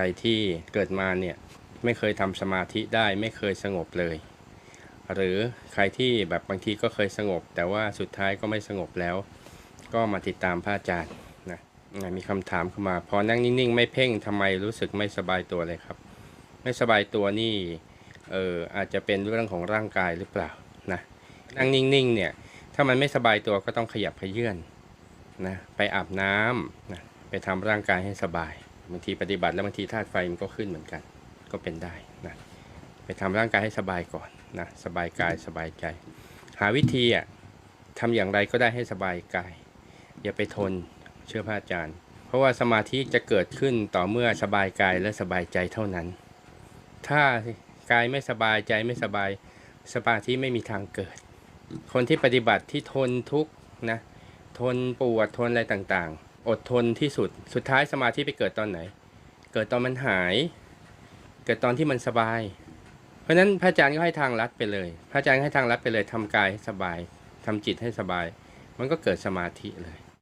รที่เกิดมาเนี่ยไม่เคยทำสมาธิได้ไม่เคยสงบเลย หรือใครที่แบบบางทีก็เคยสงบ แต่ว่าสุดท้ายก็ไม่สงบแล้ว ก็มาติดตามพระอาจารย์นะอะมีคำถามเข้ามา พอนั่งนิ่งๆ ไม่เพ่งทำไมรู้สึกไม่สบายตัวเลยครับ ไม่สบายตัวนี่เอออาจจะเป็นเรื่องของร่างกายหรือเปล่านะนั่งนิ่งๆเนี่ยถ้ามันไม่สบายตัวก็ต้องขยับขยื่นนะไปอาบน้ำนะไปทำร่างกายให้สบาย บางทีปฏิบัติแล้วบางทีธาตุไฟมันก็ขึ้นเหมือนกัน ก็เป็นได้นะไปทำร่างกายให้สบายก่อนนะสบายกายสบายใจ หาวิธีอะทำอย่างไรก็ได้ให้สบายกาย อย่าไปทนเชื่อพระอาจารย์ เพราะว่าสมาธิจะเกิดขึ้นต่อเมื่อสบายกายและสบายใจเท่านั้น ถ้ากายไม่สบายใจไม่สบายสมาธิไม่มีทางเกิด คนที่ปฏิบัติที่ทนทุกข์นะทนปวดทนอะไรต่างๆ อดทนที่สุด สุดท้ายสมาธิไปเกิดตอนไหน เกิดตอนมันหาย เกิดตอนที่มันสบาย เพราะฉะนั้นพระอาจารย์ก็ให้ทางลัดไปเลย พระอาจารย์ให้ทางลัดไปเลยทำกายให้สบายทำจิตให้สบาย มันก็เกิดสมาธิเลย